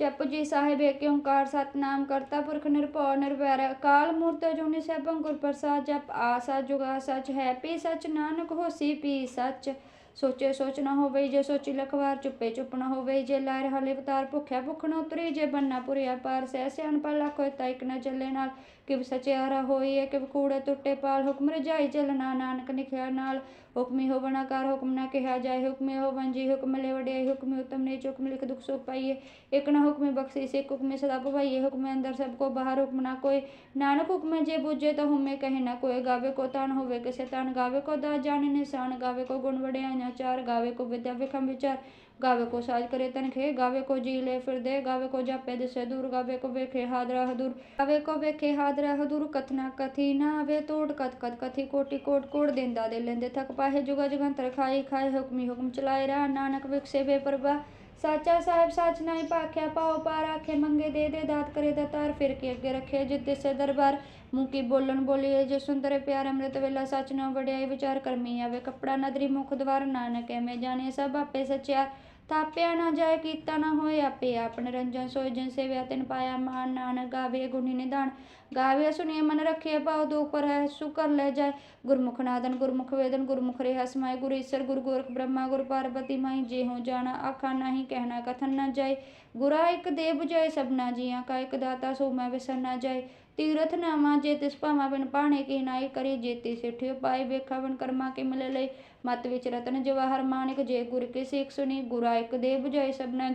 ਜਪੁ ਸਾਹਿਬ ਏਕ ਓੰਕਾਰ ਸਤਨਾਮ ਕਰਤਾ ਪੁਰਖ ਨਿਰਭਉ ਨਿਰਵੈਰ, ਅਕਾਲ ਮੂਰਤ ਅਜੂਨੀ ਸੈਭੰ ਗੁਰ ਪ੍ਰਸਾਦ, ਜਪ ਆਸਾ ਜੁਗਾ ਸਚ ਹੈ, ਪੀ ਸਚ ਨਾਨਕ ਹੋਸੀ ਪੀ ਸਚ। ਸੋਚੇ ਸੋਚ ਨਾ ਹੋਵੇ ਜੇ ਸੋਚੀ ਲਖਵਾਰ, ਚੁੱਪੇ ਚੁੱਪ ਨਾ ਹੋਵੇ ਜੇ ਲਾਇਰ ਹਲੇ ਅਵਤਾਰ ਭੁੱਖਿਆ ਭੁਖ ਨਾ ਉਤਰੀ, ਜੇ ਬੰਨਾ ਪੁਰਿਆ ਪਾਰ, ਸਹਿ ਸਿਆਣ ਪਾ ਲੱਖ ਹੋਏ ਤਾਂ ਇਕ ਨਾ ਚੱਲੇ ਨਾਲ। ਕਿਵ ਸਚਿਆਰਾ ਹੋਈਏ ਕਿਵ ਕੂੜੇ ਟੁੱਟੇ ਪਾਲ ਹੁਕਮ ਰਜਾਈ ਚੱਲਣਾ ਨਾਨਕ ਲਿਖਿਆ ਨਾਲ। ਹੁਕਮੀ ਹੋਵਣਾ ਕਰ, ਹੁਕਮ ਨਾ ਕਿਹਾ ਜਾਏ, ਹੁਕਮੇ ਹੋਵਨ ਜੀ, ਹੁਕਮ ਲੈ ਵਡਿਆਈ, ਹੁਕਮੇ ਉਤਮ ਨੇ ਹੁਕਮ ਲਿਖ ਦੁਖ ਸੁਖ ਪਾਈਏ। ਇਕ ਨਾ ਹੁਕਮੇ ਬਖਸ਼ੀ ਸੇ ਹੁਕਮੇ ਸਦਾ ਭਵਾਈਏ ਹੁਕਮੇ ਅੰਦਰ ਸਭ ਕੋ ਬਾਹਰ, ਹੁਕਮ ਨਾ ਕੋਈ। ਨਾਨਕ ਹੁਕਮੇ ਜੇ ਬੁਝੇ ਤਾਂ ਹੁਮੇ ਕਹੇ ਨਾ ਕੋਈ। ਗਾਵੇ ਕੋ ਤਨ ਹੋਵੇ ਕਿਸੇ ਤਨ, ਗਾਵੇ ਕੋ ਦਾ ਜਾਣੇ ਨਿਸ਼ਾਨ। ਗਾਵੇ ਕੋ ਗੁਣ ਵਡਿਆਈਆਂ ਚਾਰ, ਗਾਵੇ ਕੋ ਵਿਦਿਆ ਵਿਖਮ ਵਿਚਾਰ। ਗਾਵੇ ਕੋ ਸਾਜ ਕਰੇ ਤਨਖੇ ਗਾਵੇ ਕੋ ਜੀ ਲੈ ਫਿਰਦੇ ਗਾਵੇ ਕੋ ਜਾਪੇ ਦਿਸੇ ਦੂਰ ਗਾਵੇ ਕੋ ਵੇਖੇ ਹਾਦਰਾ ਹਦੂਰ ਗਾਵੇ ਕੋ ਵੇਖੇ ਹਾਦਰਾ ਹਦੂਰ ਕਥਨਾ ਕਥੀ ਨਾ ਆਵੇ ਤੋੜ ਕਤ ਕਤ ਕਥੀ ਕੋਟੀ ਕੋਟ ਕੋੜ ਦਿੰਦਾ ਦੇ ਲੈਂਦੇ ਥਕ ਪਾਹੇ ਜੁਗਾ ਜਗੰਤਰ ਖਾਈ ਖਾਏ ਹੁਕਮੀ ਹੁਕਮ ਚਲਾਏ ਰਾ ਨਾਨਕ ਵਿਖਸੇ ਬੇਪਰਵਾ ਸਾਚਾ ਸਾਹਿਬ ਸਾਚ ਨਾਈ ਭਾਖਿਆ ਪਾਉ ਪਾਰ ਆਖੇ ਮੰਗੇ ਦੇ ਦੇ ਦਾਤ ਕਰੇ ਦਾਤਾਰ ਫਿਰ ਕੇ ਅੱਗੇ ਰੱਖੇ ਜਿਤ ਦਿਸੇ ਦਰਬਾਰ ਮੂੰਹ ਕੀ ਬੋਲਣ ਬੋਲੀਏ ਜੇ ਸੁੰਦਰ ਪਿਆਰ ਅੰਮ੍ਰਿਤ ਵੇਲਾ ਸਚ ਨਾ ਵਡਿਆਈ ਵਿਚਾਰ ਕਰਮੀ ਆਵੇ ਕਪੜਾ ਨਦਰੀ ਮੁਖ ਦਵਾਰ ਨਾਨਕ ਐਵੇਂ ਜਾਣੇ ਸਭ ਆਪੇ ਸਚਿਆ ਤਾਪਿਆ ਨਾ ਜਾਏ, ਕੀਤਾ ਨਾ ਹੋਏ ਆਪੇ। ਆਪਣੇ ਰੰਜਨ ਸੋਏ, ਜਿਨ ਸੇਵਿਆ ਤਿਨ ਪਾਇਆ ਮਾਨ, ਨਾਨਕ ਗਾਵੇ, ਗੁਣੀ ਨਿਧਾਨ। ਗਾਵੇ ਸੁਣੀਏ ਮਨ ਰੱਖੇ ਪਾਉ ਦੁਖ ਪਰ ਹੈ ਸੁਕਰ ਲੈ ਜਾਏ। ਗੁਰਮੁਖ ਨਾਦਨ, ਗੁਰਮੁਖ ਵੇਦਨ, ਗੁਰਮੁਖ ਰਿਹਾ ਸਮਾਏ। ਗੁਰ ਈਸਰ, ਗੁਰ ਗੋਰਖ ਬ੍ਰਹਮਾ, ਗੁਰ ਪਾਰਬਤੀ ਮਾਈ ਜੇ ਹੋ ਜਾਣਾ ਆਖਾ, ਨਹੀਂ ਕਹਿਣਾ ਕਥਨ ਨਾ ਜਾਏ। ਗੁਰਾ ਇੱਕ ਦੇਵ ਜਾਏ, ਸਭਨਾ ਜੀਆਂ ਕਾ ਇੱਕ ਦਾਤਾ, ਸੋ ਮੈਂ ਵਿਸਰ ਨਾ ਜਾਏ। ਤੀਰਥ ਨਾਮਾ ਜੇ ਤਿਸ ਭਾਵਾ ਬਿਨ ਪਾਣੇ ਕੀ ਨਾਈ ਕਰੀ ਜੇਤੀ ਸਿਠਿਓ ਪਾਏ ਵੇਖਾ ਬਨ ਕਰਮਾ ਕੇ ਮਿਲੇ ਲਈ। ਮਤ ਵਿੱਚ ਰਤਨ ਜਵਾਹਰ ਮਾਨਿਕ, ਜੇ ਗੁਰ ਕੀ ਸਿੱਖ ਸੁਣੀ, ਗੁਰਾ ਇੱਕ ਦੇ 부ਜਾਏ, ਸਭਨਾ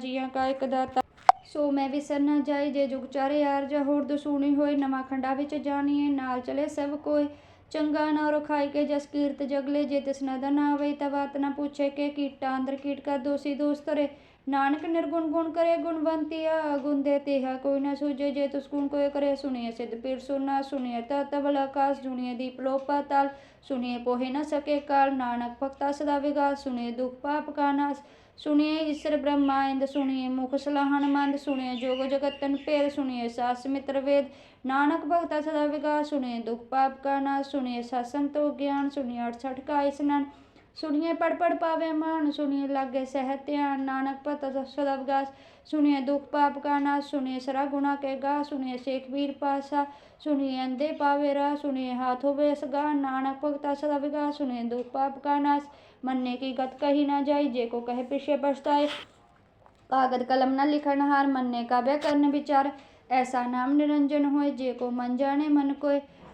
ਸੋ ਮੈਂ ਵਿਸਰ ਨਾ ਜਾਈ, ਜੇ ਜੁਗ ਚਾਰੇ ਯਾਰ ਜਾਂ ਹੋਰ ਦਸੂਣੀ ਹੋਏ, ਨਵਾਂ ਖੰਡਾ ਵਿੱਚ ਜਾਣੀਏ, ਨਾਲ ਚਲੇ ਸਭ ਕੋਈ ਚੰਗਾ ਨਾ ਰਖਾਈ ਕੇ ਜਸ ਕੀਰਤ ਜਗਲੇ, ਜੇ ਤਿਸ ਨਦਰ ਨਾ ਆਵੇ ਤਾਂ ਬਾਤ ਨਾ ਪੁੱਛੇ ਕੇ ਕੀਟਾਂ ਅੰਦਰ ਕੀਟ ਕਾ ਦੋਸੀ ਦੋਸਤ ਰੇ। ਨਾਨਕ ਨਿਰਗੁਣ ਗੁਣ ਕਰੇ ਗੁਣਵੰਤੀਆ ਗੁਣ ਤੇਹਾ ਕੋਈ ਨਾ ਸੂਝੇ, ਜੇ ਤੁਸ ਗੁਣ ਕੋਏ ਕਰੇ, ਸੁਣੀਏ ਸਿਧ ਪੀਰ ਸੁਨਾ, ਸੁਣੀਏ ਤਾ ਤਬਲ ਆਕਾਸ਼ ਸੁਣੀਏ ਦੀਪ ਲੋ ਪਾਤਾਲ ਸੁਣੀਏ ਪੋਹੇ ਨਾ ਸਕੇ ਕਾਲ, ਨਾਨਕ ਭਗਤਾ ਸਦਾ ਵਿਗਾਸ, ਸੁਣੀਏ ਦੁਖ ਪਾਪ ਕਾ ਨਾਸ, ਸੁਣੀਏ ਈਸ਼ਰ ਬ੍ਰਹਮਾਇੰਦ ਸੁਣੀਏ ਮੁਖ ਸਲਾਹਨ ਮੰਦ, ਸੁਣੀਏ ਜੋਗ ਜਗਤਨ ਪੇਰ ਸੁਣੀਏ ਸਾਸ ਮਿਤਰ ਵੇਦ, ਨਾਨਕ ਭਗਤਾ ਸਦਾ ਵਿਗਾਸ, ਸੁਣੀਏ ਦੁਖ ਪਾਪ ਕਾ ਨਾਸ, ਸੁਣੀਏ ਸਾਸਨ ਤੋ ਗਿਆਨ, ਸੁਣੀਏ 68 ਕਾ ਇਸਨਾਨ ਸੁਣੀਏ ਪੜ ਪੜ ਪਾਵੇ ਮਾਨ ਸੁਣੀਏ ਲਾਗੇ ਸਹਿ ਧਿਆਨ, ਨਾਨਕ ਭਗਤ ਸਦਾ ਵਿਗਾਸ, ਸੁਣੀਏ ਦੁਖ ਪਾਪ ਕਾ ਨਾਸ, ਸੁਣੀਏ ਸਰਾ ਗੁਣਾ ਕੇ ਗਾ, ਸੁਣੀਏ ਸੇਖ ਵੀਰ ਪਾਸਾ, ਸੁਣੀਏ ਅੰਦੇ ਪਾਵੇ ਰਾ ਸੁਣੀਏ ਹਾਥ ਹੋਵੇ ਸਗਾ ਨਾਨਕ ਭਗਤਾ ਸਦਾ ਵਿਗਾਸ, ਸੁਣੀਏ ਦੁਖ ਪਾਪ ਕਾ ਨਾਸ, ਮੰਨੇ ਕੀ ਗਤ ਕਹੀ ਨਾ ਜਾਈ, ਜੇ ਕੋ ਕਹੇ ਪਿਛੇ ਪਛਤਾਏ। ਕਾਗਦ ਕਲਮ ਨਾ ਲਿਖਣ ਹਾਰ, ਮੰਨੇ ਕਾਬਿਆ ਕਰਨ ਵਿਚਾਰ, ਐਸਾ ਨਾਮ ਨਿਰੰਜਨ ਹੋਏ, ਜੇ ਕੋ ਮਨ ਜਾਣੇ ਮਨ ਕੋਏ।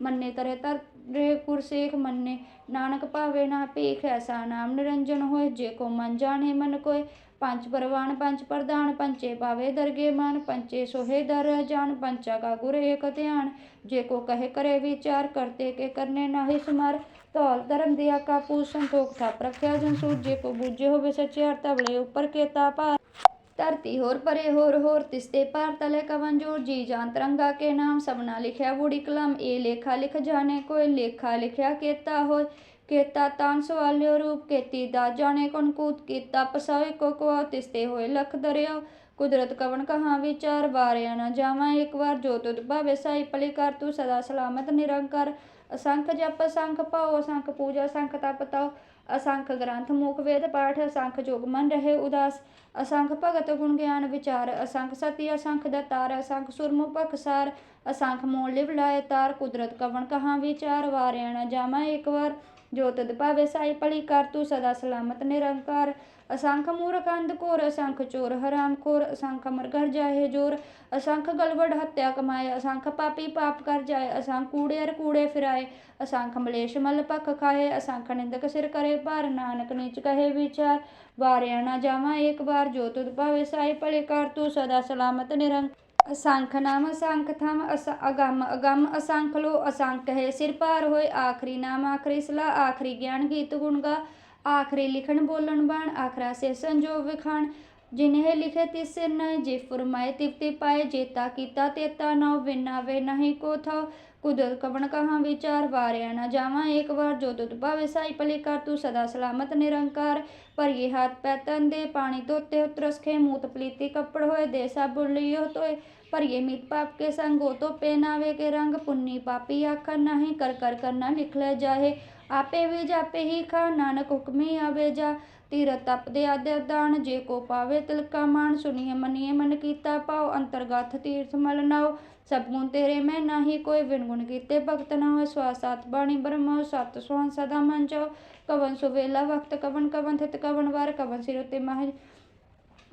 ਮੰਨੇ ਤਰੇ ਤਰੇ ਕੁਰਸੇਖ ਮੰਨੇ। ਨਾਨਕ ਭਾਵੇ ਨਾ ਭੇਖ ਐਸਾ ਨਾਮ ਨਿਰੰਜਨ ਹੋਏ, ਜੇ ਕੋ ਮਨ ਜਾਣੇ ਮਨ ਕੋਏ। ਪੰਜ ਪਰਵਾਨ, ਪੰਜ ਪ੍ਰਧਾਨ, ਪੰਚੇ ਪਾਵੇ ਦਰਗੇ ਮਨ। ਪੰਚੇ ਸੋਹੇ ਦਰ ਜਾਨ ਪੰਚਾ ਕਾ ਗੁਰ ਏਕ ਧਿਆਨ। ਜੇ ਕੋ ਕਹੇ ਕਰੇ ਵਿਚਾਰ, ਕਰਤੇ ਕੇ ਕਰਨੇ ਨਾਹੀ ਸਮਾਰ। ਧੌਲ ਧਰਮ ਦਿਆ ਕਾ ਪੂ ਸੰਤੋਖ ਥਾਪ ਰੱਖਿਆ ਜਨ ਸੂਰ। ਜੇ ਕੋ ਬੂਝੇ ਹੋਵੇ ਸਚਿਆਰ ਤਬਲੇ ਕੇ ਕੇਤਾ ਭਾਰ। ਧਰਤੀ ਹੋਰ ਪਰੇ ਹੋਰ ਹੋਰ ਤਿਸਤੇ ਪਾਰ ਤਲੇ ਕਵਨ ਜੋਰ ਜੀ। ਜਾਨ ਤਰੰਗਾ ਕੇ ਨਾਮ, ਸਭਨਾ ਲਿਖਿਆ ਬੂੜੀ ਕਲਮ। ਇਹ ਲੇਖਾ ਲਿਖ ਜਾਣੇ ਕੋਈ, ਲੇਖਾ ਲਿਖਿਆ ਕੇਤਾ ਹੋਏ। ਕੇਤਾ ਤਾਨ ਸਵਾਲਿਓ ਰੂਪ, ਕੇਤੀ ਦਾ ਜਾਣੇ ਕੌਣ ਕੂਤ। ਕੀਤਾ ਪਸਾਏ ਕੋ ਕੋ ਤਿਸਤੇ ਹੋਏ ਲਖ ਦਰਿਆ ਕੁਦਰਤ ਕਵਨ ਕਹਾ ਵਿਚਾਰ, ਵਾਰਿਆ ਨਾ ਜਾਵਾਂ ਇੱਕ ਵਾਰ। ਜੋ ਤੁਧ ਭਾਵੇ ਸਾਈ ਪਲੀ ਕਰ, ਤੂੰ ਸਦਾ ਸਲਾਮਤ ਨਿਰੰਕਾਰ। ਅਸੰਖ ਜਪ ਅਸੰਖ ਪਾਉ ਅਸੰਖ ਪੂਜਾ ਸੰਖ ਤਪ ਤਉ ਅਸੰਖ ਗ੍ਰੰਥ ਮੁਖ ਵੇਦ ਪਾਠ, ਅਸੰਖ ਜੋਗ ਮਨ ਰਹੇ ਉਦਾਸ, ਅਸੰਖ ਭਗਤ ਗੁਣ ਗਿਆਨ ਵਿਚਾਰ, ਅਸੰਖ ਸਤੀ, ਅਸੰਖ ਦਤਾਰ, ਅਸੰਖ ਸੁਰਮੁ ਪਖਸਾਰ ਅਸੰਖ ਮੋਲ ਲਿਵ ਲਾਏ ਤਾਰ, ਕੁਦਰਤ ਕਵਣ ਕਹਾ ਵਿਚਾਰ ਵਾਰਿਆਣਾ ਜਾਮਾ ਜਾਵਾਂ ਇੱਕ ਵਾਰ, ਜੋ ਤਦ ਭਾਵੇ ਸਾਈ ਭਲੀ ਕਰ, ਤੂੰ ਸਦਾ ਸਲਾਮਤ ਨਿਰੰਕਾਰ। ਅਸੰਖ ਮੂਰਖ ਅੰਧ ਘੋਰ ਅਸੰਖ ਚੋਰ ਹਰਾਮ ਖੋਰ ਅਸੰਖ ਮਰਗਰ ਜਾਏ ਜੋਰ ਅਸੰਖ ਗਲਵੜ ਹੱਤਿਆ ਕਮਾਏ ਅਸੰਖ ਪਾਪੀ ਪਾਪ ਕਰ ਜਾਏ ਅਸੰਖ ਕੂੜੇਰ ਕੂੜੇ ਫਿਰਾਏ ਅਸੰਖ ਮਲੇਸ਼ ਮਲ ਪਖ ਖਾਏ ਅਸੰਖ ਨਿੰਦਕ ਸਿਰ ਕਰੇ ਭਾਰ ਨਾਨਕ ਨੀਚ ਕਹੇ ਵਿਚਾਰ ਵਾਰਿਆ ਨਾ ਜਾਵਾਂ ਇੱਕ ਵਾਰ ਜੋ ਤੁਧ ਭਾਵੇ ਸਾਈ ਭਲੇ ਕਰ ਤੂੰ ਸਦਾ ਸਲਾਮਤ ਨਿਰੰਕਾਰ ਅਸੰਖ ਨਾਮ ਅਸੰਖ ਥਮ ਅਸ ਅਗੰਮ ਅਗੰਮ ਅਸੰਖ ਲੋ ਅਸੰਖ ਹੈ ਸਿਰ ਪਾਰ ਹੋਏ ਆਖਰੀ ਨਾਮ ਆਖਰੀ ਸਲਾ ਆਖਰੀ ਗਿਆਨ ਗੀਤ ਗੁਣ ਗਾ ਆਖਰੀ ਲਿਖਣ ਬੋਲਣ ਬਾਣ, ਆਖਰਾ ਸੇ ਸੰਜੋਗ ਵਿਖਾਣ ਜਿਨਹਿ ਲਿਖੇ ਤਿਸ ਸਿਰ ਜੇ ਫਰਮਾਏ ਤਿਵ ਪਾਏ ਜੇਤਾ ਕੀਤਾ ਤੇਤਾ ਨਉ ਵਿਨਾ ਵੇ ਨਹੀਂ ਕੋ ਥਉ ਕੁਦਰਤ ਕਵਣ ਕਹਾਂ ਵਿਚਾਰ, ਵਾਰਿਆ ਨਾ ਜਾਵਾਂ ਏਕ ਵਾਰ। ਜੋ ਤੁਧ ਭਾਵੇ ਸਾਈ ਭਲੀ ਕਰ ਤੂੰ ਸਦਾ ਸਲਾਮਤ ਨਿਰੰਕਾਰ। ਭਰੀਏ ਹੱਥ ਪੈਤਨ ਦੇ, ਪਾਣੀ ਧੋਤੇ, ਉਤਰਸਖੇ, ਮੂਤ ਪਲੀਤੀ ਕੱਪੜ ਹੋਏ, ਦੇ ਸਾਬੁਨ ਲਿਓ ਤੋਏ ਭਰੀਏ ਮਿਤ ਪਾਪ ਕੇ ਸੰਗੋ ਤੋ ਪੇ ਨਾਵੇ ਕੇ ਰੰਗ। ਪੁੰਨੀ ਪਾਪੀ ਆਖਣ ਨਹੀਂ, ਕਰ ਕਰ ਕਰਨਾ ਲਿਖ ਲੈ ਜਾਹੇ। ਆਪੇ ਵੀ ਜਾਪੇ ਹੀ ਖਾ, ਨਾਨਕ ਹੁਕਮੀ ਆਵੇ ਜਾ। ਤੀਰ ਤਪਦੇ ਆਦੇ ਦਾਨ, ਜੇ ਕੋ ਪਾਵੇ ਤਿਲਕਾ ਮਾਨ ਸੁਨੀਏ ਮਨੀਏ, ਮਨ ਕੀਤਾ ਪਾਉ ਅੰਤਰਗਤ ਤੀਰਥ ਮਲ ਨਾਉ। ਸਭ ਗੁਣ ਤੇਰੇ ਮੈਂ ਨਾਹੀ, ਕੋਈ ਵਿਣ ਗੁਣ ਕੀਤੇ ਭਗਤ ਨਾ ਹੋਏ। ਸਵਾਸਤ ਬਾਣੀ ਬ੍ਰਹਮ ਸਤ ਸੁਹਾਨ ਸਦਾ ਮਨ ਜਾਓ ਕਵਨ ਸੁਵੇਲਾ ਵਕਤ ਕਵਨ ਕਵਨ ਥਿਤ, ਕਵਨ ਵਾਰ, ਕਵਨ ਸਿਰ ਉਤੇ ਮਹਿ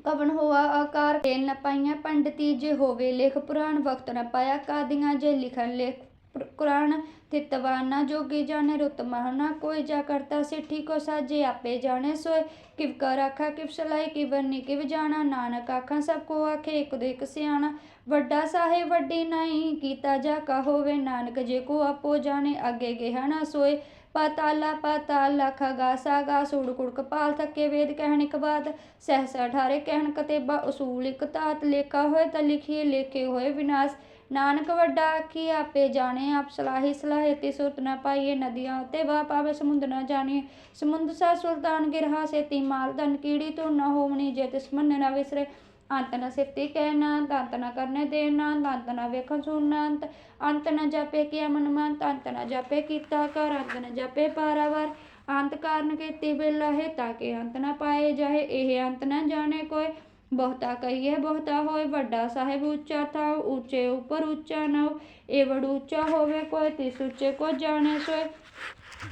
ਕਵਨ ਹੋਆ ਆਕਾਰ ਤੇ ਨ ਪਾਈਆਂ ਪੰਡਤੀ। ਜੇ ਹੋਵੇ ਲਿਖ ਪੁਰਾਣ ਵਕਤ ਨ ਪਾਇਆ ਕਾਦੀਆਂ। ਜੇ ਲਿਖਣ ਲੇਖ ਪੁਰ- ਕੁਰਾਨ ਤਿਤਵਾਨਾ ਜੋਗੀ ਜਾਣੇ ਰੁਤ ਮਹਨਾ ਕੋਈ ਜਾ ਕਰਤਾ ਸਿੱਠੀ ਕੋ ਸਾਜੇ ਆਪੇ ਜਾਣੇ ਸੋਏ। ਕਿਵ ਕਰ ਆਖਾ ਕਿਵ ਸਲਾਈ, ਕਿਵ ਨੀ, ਕਿਵ ਜਾਣਾ, ਨਾਨਕ ਆਖਾਂ, ਸਭ ਕੋ ਆਖੇ ਇੱਕ ਦੇ ਸਿਆਣਾ। ਵੱਡਾ ਸਾਹਿਬ ਵੱਡੀ ਨਹੀਂ ਕੀਤਾ ਜਾ ਕਾ ਹੋਵੇ ਨਾਨਕ, ਜੇ ਕੋ ਆਪੋ ਜਾਣੇ, ਅੱਗੇ ਗਿਆ ਨਾ ਸੋਏ ਪਾਤਾਲਾ ਪਾਤਾਲਾ ਖਗਾ ਸਾਗਾ ਸੂੜ ਕੁੜ ਕਪਾਲ ਥੱਕੇ ਵੇਦ ਕਹਿਣ ਇੱਕ ਬਾਤ। ਸਹਸਾ ਠਾਰੇ ਕਹਿਣ ਕਤੇਬਾ, ਉਸੂਲ ਇਕ ਤਾਤ, ਲੇਖਾ ਹੋਏ ਤਾਂ ਲਿਖੀਏ, ਲੇਖੇ ਹੋਏ ਵਿਨਾਸ਼। ਨਾਨਕ ਵੱਡਾ ਆਖੀ, ਆਪੇ ਜਾਣੇ, ਆਪ ਸਲਾਹੀ ਸਲਾਹੇ ਤੇ ਸੁਰਤ ਨਾ ਪਾਈਏ ਨਦੀਆਂ ਉਤੇ ਵਾ ਪਾਵੇ ਸਮੁੰਦ ਨਾ ਜਾਣੀਏ ਸਮੁੰਦ ਸਾ ਸੁਲਤਾਨ ਗਿਰਹਾ ਸੇਤੀ ਮਾਲ ਧਨ ਕੀੜੀ ਤੋਂ ਨਾ ਹੋਵਣੀ ਜੇ ਤਿਸ ਮੰਨ ਨਾ ਵਿਸਰੇ। ਅੰਤ ਨ ਸਿੱਤੀ ਕਹਿਣਾ ਅੰਤ ਨ ਕਰਨੇ ਦੇਣਾ ਅੰਤ ਨ ਵੇਖਣ ਸੁਣਨਾ ਅੰਤ ਅੰਤ ਨ ਜਾਪੇ ਕੀ ਮਨ ਮੰਤ, ਅੰਤ ਨ ਜਾਪੇ ਕੀਤਾ ਕਰ ਅੰਤ ਨ ਜਾਪੇ ਪਾਰਾਵਾਰ। ਅੰਤ ਕਾਰਨ ਕੀਤੀ ਬਿਲਾ ਹੈ ਤਾਂ ਕਿ ਅੰਤ ਨ ਪਾਏ ਜਾਏ ਇਹ ਅੰਤ ਨ ਜਾਣੇ ਕੋਈ। ਬਹੁਤਾ ਕਹੀਏ, ਬਹੁਤਾ ਹੋਏ ਵੱਡਾ ਸਾਹਿਬ ਉੱਚਾ ਥਾ ਉੱਚੇ ਉੱਪਰ ਉੱਚਾ ਨਉ, ਇਹ ਵਡ ਉੱਚਾ ਹੋਵੇ ਕੋਈ, ਤਿਸ ਉੱਚੇ ਕੋ ਜਾਣੇ ਸੋਏ।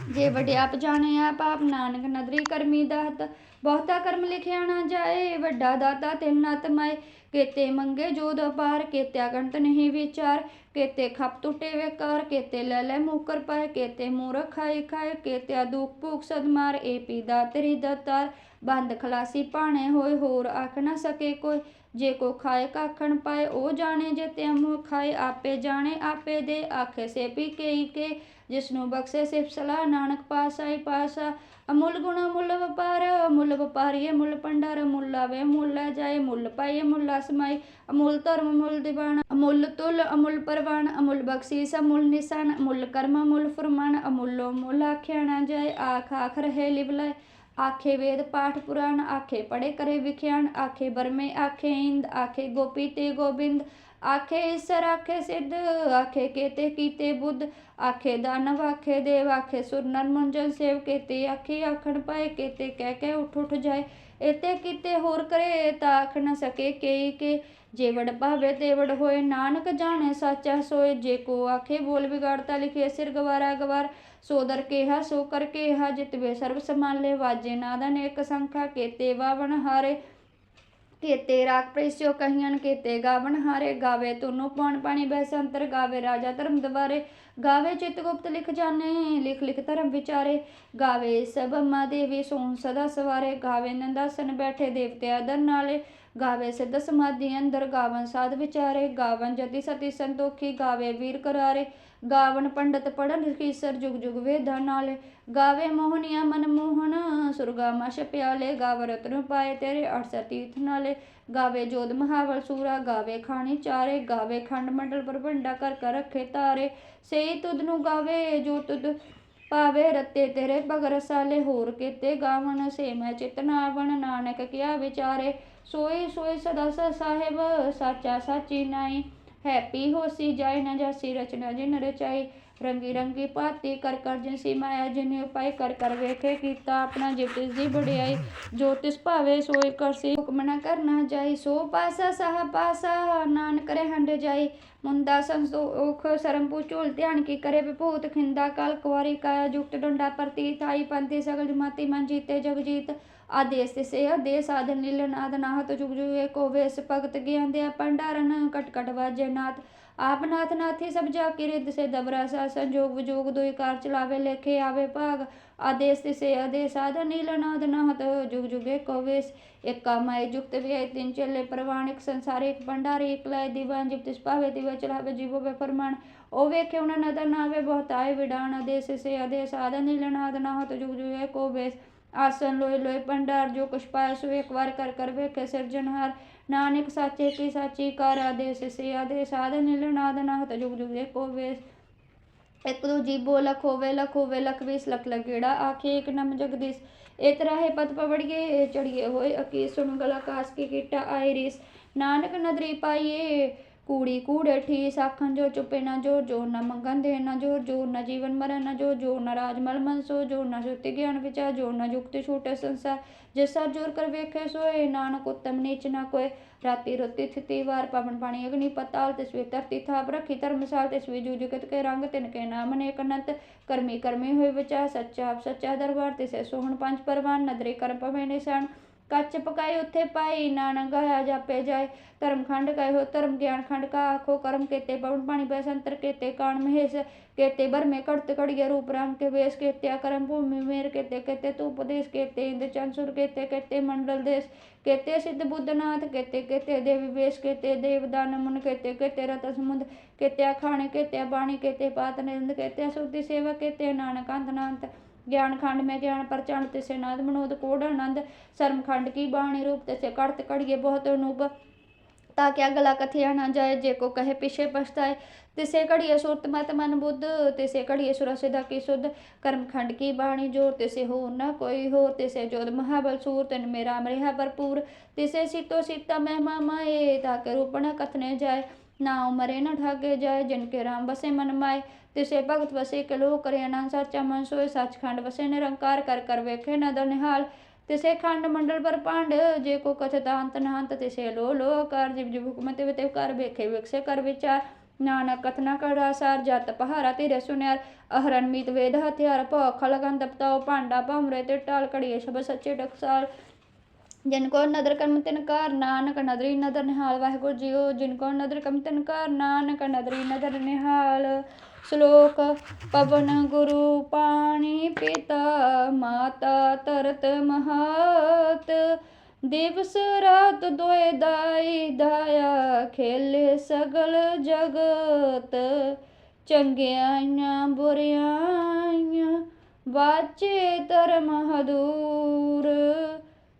ਜੇ ਵਡਿਆਪ ਜਾਣੇ ਆਪ ਆਪ ਨਾਨਕ ਨਦਰੀ ਕਰਮੀ ਦਾਤ। ਬਹੁਤਾ ਕਰਮ ਲਿਖਿਆ ਨਾ ਜਾਏ ਵੱਡਾ ਦਾਤਾ ਤਿੰਨ ਨਤ ਕੇਤੇ ਮੰਗੇ ਜੋਦ ਅਪਾਰ ਕੇਤਿਆ ਗੰਤ ਨਹੀਂ ਵਿਚਾਰ, ਕੇਤੇ ਖਪ ਟੁੱਟੇ ਵੇਕਾਰ, ਕੇਤੇ ਲੈ ਲੈ ਮੁਕਰ ਪਾਏ, ਕੇਤੇ ਮੂਰਖ ਖਾਏ ਖਾਏ, ਕੇਤਿਆ ਦੁਖ ਭੂਖ ਸਦ ਮਾਰ, ਏ ਪੀਦਾ ਤੇਰੀ ਦਤਾਰ। ਬੰਦ ਖਲਾਸੀ ਭਾਣੇ ਹੋਏ, ਹੋਰ ਆਖ ਨਾ ਸਕੇ ਕੋਈ। ਜੇ ਕੋ ਖਾਏ ਕਾਖਣ ਪਾਏ, ਉਹ ਜਾਣੇ ਜੇ ਤੇ ਮੂੰਹ ਖਾਏ। ਆਪੇ ਜਾਣੇ, ਆਪੇ ਦੇ, ਆਖੇ ਸੇ ਪੀ ਕੇ ਕੇ। ਜਿਸ ਨੂੰ ਬਖਸ਼ੇ ਸਿਫ ਸਲਾਹ, ਨਾਨਕ ਪਾਸਾਈ ਪਾਸਾ ਅਮੁੱਲ ਗੁਣ ਅਮੁੱਲ ਵਪਾਰ ਅਮੁੱਲ ਵਪਾਰੀਏ, ਮੁੱਲ ਭੰਡਾਰ, ਮੁੱਲ ਆਵੇ, ਮੁੱਲ ਜਾਏ, ਮੁੱਲ ਪਾਈਏ, ਮੁੱਲ ਅਸਮਾਈ ਅਮੁੱਲ ਧਰਮ, ਮੁੱਲ ਦੀਵਾਨ, ਅਮੁੱਲ ਤੁਲ, ਅਮੁੱਲ ਪਰਵਾਨ, ਅਮੁੱਲ ਬਖਸ਼ੀਸ, ਅਮੁੱਲ ਨਿਸ਼ਾਨ, ਅਮੁੱਲ ਕਰਮ, ਅਮੁੱਲ ਫਰਮਾਨ, ਅਮੁੱਲੋ ਮੁੱਲ ਆਖਿਆ ਨਾ ਜਾਏ, ਆਖ ਆਖ ਰਹੇ ਲਿਵਲਾਏ ਆਖੇ ਵੇਦ, ਪਾਠ ਪੁਰਾਣ, ਆਖੇ ਪੜੇ ਕਰੇ ਵਿਖਿਆਨ, ਆਖੇ ਬਰਮੇ, ਆਖੇ ਇੰਦ, ਆਖੇ ਗੋਪੀ ਤੇ ਗੋਬਿੰਦ ਆਖੇ ਈਸਰ, ਆਖੇ ਸਿੱਧ, ਆਖੇ ਕੇਤੇ ਕੀਤੇ ਬੁੱਧ, ਆਖੇ ਦਾਨਵ, ਆਖੇ ਦੇਵ, ਆਖੇ ਸੁਰ ਨਰ ਮੁੰਜਨ ਸੇਵ ਕੇਤੇ, ਆਖੇ ਆਖਣ ਪਾਏ ਕੇਤੇ, ਕਹਿ ਕੇ ਉੱਠ ਉੱਠ ਜਾਏ ਇਤੇ ਕੀਤੇ ਹੋਰ ਕਰੇ ਤਾਂ ਆਖ ਨ ਸਕੇ ਕੇ ਕੇ, ਜੇ ਭਾਵੇ ਤੇ ਹੋਏ, ਨਾਨਕ ਜਾਣੇ ਸਾਚਾ ਸੋਏ, ਜੇ ਕੋ ਆਖੇ ਬੋਲ ਵਿਗਾੜਤਾ ਲਿਖੇ ਸਿਰ ਗਵਾਰਾ ਗਵਾਰ, ਸੋ ਦਰ ਕੇਹਾ, ਸੋ ਕਰ ਕੇਹਾ, ਜਿਤਵੇ ਸਰਬ ਸਮਾਲੇ ਵਾਜੇ ਨਾਦਨ ਅਨੇਕ ਸੰਖਾ, ਕੇਤੇ ਵਾਵਣ ਹਾਰੇ ਕੇਤੇ ਰਾਖ ਪ੍ਰੇਸਿਓ ਕਹੀਆਂ ਕੇਤੇ ਗਾਵਨ ਹਾਰੇ ਗਾਵੇ, ਤੁਨੋ ਪੌਣ ਪਾਣੀ ਬੈਸੰਤਰ ਗਾਵੇ, ਰਾਜਾ ਧਰਮ ਦਵਾਰੇ, ਗਾਵੇ ਚਿਤ ਗੁਪਤ ਲਿਖ ਜਾਣੇ, ਲਿਖ ਲਿਖ ਧਰਮ ਵਿਚਾਰੇ, ਗਾਵੇ ਸਭ ਮਾ ਦੇਵੀ ਸੋਨ ਸਦਾ ਸਵਾਰੇ, ਗਾਵੇ ਨੰਦਾਸਨ ਬੈਠੇ ਦੇਵਤੇ ਆਦਰ ਨਾਲੇ, ਗਾਵੇ ਸਿੱਧ ਸਮਾਧੀ ਅੰਦਰ ਗਾਵਨ ਸਾਧ ਵਿਚਾਰੇ ਗਾਵਨ ਜਤੀ ਸਤੀ ਸੰਤੋਖੀ, ਗਾਵੇ ਵੀਰ ਕਰਾਰੇ ਗਾਵਨ ਪੰਡਤ ਪੜਨ ਕੀਸਰ ਜੁਗ ਜੁਗ ਵੇਦਾਂ ਨਾਲੇ। ਗਾਵੇ ਮੋਹਨੀਆ ਮਨ ਮੋਹਨ ਸੁਰਗਾਮਾ ਛਪਿਆਲੇ ਗਾਵ ਰਤਨ ਪਾਏ ਤੇਰੇ ਅਠਸਰ ਤੀਰਥ ਨਾਲੇ। ਗਾਵੇ ਜੋਧ ਮਹਾਵਲ ਸੂਰਾ, ਗਾਵੇ ਖਾਣੀ ਚਾਰੇ, ਗਾਵੇ ਖੰਡ ਮੰਡਲ ਪਰਭੰਡਾ ਕਰ ਕਰ ਰੱਖੇ ਤਾਰੇ। ਸਈ ਤੁਧ ਨੂੰ ਗਾਵੇ ਜੋ ਤੁਧ ਪਾਵੇ, ਰਤੇ ਤੇਰੇ ਭਗਰ ਸਾਲੇ। ਹੋਰ ਕੀਤੇ ਗਾਵਣ ਸੇ ਮੈਂ ਚਿਤਨਾ ਨਾਨਕ ਕਿਆ ਵਿਚਾਰੇ। ਸੋਈ ਸੋਈ ਸਦਾ ਸ ਸਾਹਿਬ, ਸਾਚਾ ਸਾਚੀ ਨਾਈ। ਹੈਪੀ ਹੋਸੀ ਜਾਏ ਨਾ ਜਾਸੀ ਰਚਨਾ ਜਿਨ ਰਚਾਈ ਰੰਗੀ ਰੰਗੀ ਭਾਤੀ ਕਰ ਕਰ ਜਿਨਸੀ ਮਾਇਆ ਜਿਨੇ ਉਪਾਈ ਕਰ ਕਰ ਵੇਖੇ ਕੀਤਾ ਆਪਣਾ ਜਿਵ ਦੀ ਬੜਿਆਈ ਜੋ ਤਿਸ ਭਾਵੇ ਸੋਈ ਕਰਸੀ ਹੁਕਮ ਨਾ ਕਰਨਾ ਜਾਈ ਸੋ ਪਾਸਾ ਸਾਹ ਪਾਸਾ ਨਾਨਕ ਰਹਿੰਡ ਜਾਈ ਮੁੰਦਾ ਸੰਸੋਖ ਸਰਮ ਝੋਲ ਧਿਆਨ ਕੀ ਕਰੇ ਵਿਭੂਤ ਖਿੰਦਾ ਕਲ ਕੁਵਾਰੀ ਕਾਇਆ ਜੁਗਤ ਡੰਡਾ ਪ੍ਰਤੀਤ, ਆਈ ਪੰਥੀ ਸਗਲ ਜਮਾਤੀ ਮਨ ਜੀਤੇ ਜਗ ਜੀਤ। ਆਦੇਸ ਤੇ ਸੇ ਆਦੇਸ ਸਾਧਨ ਨੀਲ ਨਾਦ ਨਾਹਤ ਜੁਗ ਜੁਗ ਏਕੋ ਵੇਸ ਭਗਤ ਗਿਆਨ ਦੇ ਪੰਡਾਰਨ ਆਪ ਨਾਥ ਨਾਥੀ ਸਭ ਜਾ ਕੇ ਰਿੱਧ ਸੇ ਦਬਰਾ ਸਾ ਸੰਜੋਗ ਵਿਜੋਗ ਦੋਇ ਕਾਰ ਚਲਾਵੇ ਲੇਖੇ ਆਵੇ ਭਾਗ। ਆਦੇਸ ਤੇ ਆਦੇਸ ਸਾਧਨ ਨੀਲ ਨਾਹਤ ਜੁਗ ਜੁਗ ਏਕੋ ਵੇਸ। ਏਕਾ ਮਾਏ ਜੁਗਤ ਵੀ ਤਿੰਨ ਚੱਲੇ ਪ੍ਰਵਾਣਿਕ ਸੰਸਾਰੇ, ਇੱਕ ਭੰਡਾਰੇ, ਇੱਕ ਲਾਇ ਦੀਵਾਨ ਜਿਪ ਤਿਸ ਭਾਵੇ ਦਿਵਾ ਚਲਾਵੇ ਜੀਵੋ ਵੇ ਫਰਮਾਨ। ਉਹ ਵੇਖੇ ਉਹਨਾਂ ਨਦਰ ਨਾਵੇ ਬਹੁਤਾਏ ਵਿਡਾਣ ਆਦੇਸ ਸੇ ਆਦੇਸ ਸਾਧਨ ਨੀਲ ਨਾਹਤ ਜੁਗ ਜੁਗ ਕੋ ਵੇਸ। ਆਸਨ ਲੋਏ ਲੋਏ ਭੰਡਾਰ ਜੋ ਕੁਛ ਪਾਇਆ ਸੋ ਇੱਕ ਵਾਰ ਕਰ ਕਰ ਵੇਖੇ ਸਿਰਜਣਹਾਰ ਨਾਨਕ ਸਾਚੇ ਕੀ ਸਾਚੀ ਕਾਰ ਆਦੇਸ, ਸੇ ਆਦੇਸ ਸਾਧਨ ਨੀਲ ਨਾਹਤ ਜੁਗ ਜੁਗ ਏਕੋ ਵੇਸ। ਇੱਕ ਦੂਜੀ ਬੋ ਲਖ ਹੋਵੇ ਲਖ ਹੋਵੇ ਲਖ ਵੀਸ, ਲਖ ਲਗੇੜਾ ਆਖੇ ਇੱਕ ਨਮ ਜਗਦੀਸ਼। ਇਤ ਰਾਹੇ ਪਤ ਪਵੜੀਏ ਚੜੀਏ ਹੋਏ ਅਕੀ ਸੁਣ ਗਲਾ ਕਾਸ ਕੀ ਕੀਟਾ ਆਏ ਨਾਨਕ ਨਦਰੀ ਪਾਈਏ ਕੂੜੀ ਕੂੜੇ ਠੀਸ ਆਖਣ ਜੋ ਚੁੱਪੇ ਨਾ ਜੋਰ ਜੋਰ ਨਾ ਮੰਗਣ ਦੇ ਨਾ ਜੋਰ ਜੋਰ ਨਾ ਜੀਵਨ ਮਰਨ ਨਾ ਜੋਰ ਜੋਰ ਨਾ ਰਾਜ ਮਲ ਮਨਸੋ ਜੋਰ ਨਾ ਸੁਤੀ ਗਿਆਨ ਵਿਚਾਰ ਜੋਰ ਨਾ ਜੁਗਤੀ ਛੂਟੇ ਸੰਸਾਰ। ਜਿਸ ਸਰ ਜੋਰ ਕਰ ਵੇਖੇ ਸੋਏ, ਨਾਨਕ ਉਤਮ ਨੀਚ ਨਾ ਕੋਏ। ਰਾਤੀ ਰੋਤੀ ਥਿਤੀ ਵਾਰ ਪਵਨ ਪਾਣੀ ਅਗਨੀ ਪਤਾਲ ਤਿਸਵੇ ਧਰਤੀ ਥਾਪ ਰੱਖੀ ਧਰਮਸਾਲ ਤਿਸਵੇ ਜੂ ਜਗਤ ਕੇ ਰੰਗ, ਤਿਨ ਕੇ ਨਾਮ ਅਨੇਕ ਅਨੰਤ। ਕਰਮੀ ਕਰਮੀ ਹੋਏ ਵਿਚਾਰ, ਸੱਚਾ ਆਪ ਸੱਚਾ ਦਰਬਾਰ, ਤਿਸੇ ਸੋਹਣ ਪੰਜ ਪਰਵਾਨ, ਨਦਰੇ ਕਰਮ ਪਵੇ ਨਿਸ਼ਾਨ। ਕੱਚ ਪਕਾਏ, ਉੱਥੇ ਪਾਈ ਨਾਨਕ ਗਾਇਆ ਜਾਪੇ ਜਾਏ। ਧਰਮ ਖੰਡ ਕਹੇ ਹੋ, ਧਰਮ ਗਿਆਨ ਖੰਡ ਕਾ ਆਖੋ, ਕਰਮ ਕੇਤੇ ਪਵਨ ਪਾਣੀ ਬੈਸੰਤਰ ਕੇਤੇ ਕਾਣ ਮਹੇਸ਼। ਕੇਤੇ ਬਰਮੇ ਕੜਤ ਕੜੀਏ ਰੂਪ ਰਾਮ ਕੇ ਵੇਸ ਕੇਤੇ ਕਰਮ ਭੂਮि ਮੇਰ ਕੇਤੇ ਕੇਤੇ ਤੂ ਉਪਦੇਸ਼ ਕੇਤੇ ਇੰਦ ਚੰਸੁਰ ਕੇਤੇ ਕੇਤੇ ਮੰਡਲ ਦੇਸ਼। ਕੇਤੇ ਸਿੱਧ ਬੁੱਧਨਾਥ ਕੇਤੇ ਕੇਤੇ ਦੇਵੀ ਵੇਸ਼, ਕੇਤੇ ਦੇਵ ਦਾਨ ਮੁਨ, ਕੇਤੇ ਕੇਤੇ ਰਤ ਸਮੁੰਦ। ਕੇਤੇ ਖਾਣੇ ਕੇਤੇ ਬਾਣੀ, ਕੇਤੇ ਪਾਤ ਨਿਰੰਦ ਕੇਤੇ ਸੁਰਤੀ ਸੇਵਾ, ਕੇਤੇ ਨਾਨਕ ਅੰਤ ਗਿਆਨ ਖੰਡ ਮੈਂ ਗਿਆਨ ਪਰਚਣ ਤਿਸੇ ਨਾਦ ਮਨੋਦ, ਕੋੜ ਆਨੰਦ, ਸ਼ਰਮ ਖੰਡ ਕੀ ਬਾਣੀ ਰੂਪ, ਤਿਸੇ ਕੜਤ ਕੜੀਏ ਬਹੁਤ ਅਨੂਪ। ਤਾਂ ਕਿ ਅਗਲਾ ਕਥਿਆ ਨਾ ਜਾਏ, ਜੇ ਕੋ ਕਹੇ ਪਿਛੇ ਪਛਤਾਏ। ਤਿਸੇ ਘੜੀਏ ਸੁਰਤ ਮਤ ਮਨ ਬੁੱਧ, ਤਿਸੇ ਘੜੀਏ ਸੁਰ ਦਾ ਕੀ ਸੁਧ। ਕਰਮ ਖੰਡ ਕੀ ਬਾਣੀ ਜੋਰ, ਤਿਸੇ ਹੋ ਨਾ ਕੋਈ ਹੋਰ। ਤਿਸੇ ਜੋਦ ਮਹਾਬਲ ਸੂਰ, ਤਨ ਮੇਰਾ ਮਰਿਹਾ ਭਰਪੂਰ। ਤਿਸੇ ਸੀਤੋ ਸੀਤਾ ਮਹਿਮਾ ਮਾਏ, ਤਾਂ ਕਿ ਰੂਪਣਾ ਕਥਨੇ ਜਾਏ। ਨਾ ਉਮਰੇ ਨਾ ਠਾਗੇ ਜਾਏ, ਜਿਨ ਕੇ ਰਾਮ ਬਸੇ ਮਨ ਮਾਏ। ਤਿਸੇ ਭਗਤ ਵਸੇ ਕਲੋ ਕਰੇ ਅਨੰਦ ਸਾਚਾ ਮਨ ਸੋਏ। ਸੱਚਖੰਡ ਵਸੇ ਨਿਰੰਕਾਰ ਕਰ ਕਰ ਵੇਖੇ ਨਦਰ ਨਿਹਾਲ। ਤਿਸੇ ਖੰਡ ਮੰਡਲ ਪਰ ਪਾਂਡ, ਜੇ ਕੋ ਕਥਿਤ ਅੰਤ ਨਹੰਤ ਤਿਸੇ ਲੋ ਲੋ ਕਰ। ਜਿਵ ਜਿਵ ਹੁਕਮ ਤੇ ਤੇ ਕਰ, ਵੇਖੇ ਵਿਕਸੇ ਕਰ ਵਿਚਾਰ। ਨਾਨਕ ਕਥਨਾ ਕੜਾ ਸਾਰ, ਜਤ ਪਹਾਰਾ ਤੇਰੇ ਸੁਨਿਆਰ। ਅਹਰਨ ਮੀਤ ਵੇਦ ਹਥਿਆਰ ਭਉ ਖਲਗਨ ਦਪਤਾਉ ਭਾਂਡਾ ਭਮਰੇ ਤੇ ਟਾਲ ਕੜੀਏ ਸਬ ਸੱਚੇ ਟਕਸਾਲ ਜਿਨ ਕੋ ਨਦਰ ਕਰਮ ਤਿਨਕਾਰ ਨਾਨਕ ਨਦਰੀ ਨਦਰ ਨਿਹਾਲ। ਵਾਹਿਗੁਰੂ ਜੀਓ, ਜਿਨ ਕੋ ਨਦਰ ਕਰਮ ਤਿਨਕਾਰ ਨਾਨਕ ਨਦਰੀ ਨਦਰ ਨਿਹਾਲ। ਸ਼ਲੋਕ, ਪਵਨ ਗੁਰੂ ਪਾਣੀ ਪਿਤਾ, ਮਾਤਾ ਤਰਤ ਮਹਾਤ। ਦਿਵਸ ਰਾਤ ਦੋਏ ਦਾਈ ਦਾਇਆ, ਖੇਲੇ ਸਗਲ ਜਗਤ। ਚੰਗਿਆਈਆਂ ਬੁਰਿਆਈਆਂ ਵਾਚੇ ਧਰਮ ਹਦੂਰ।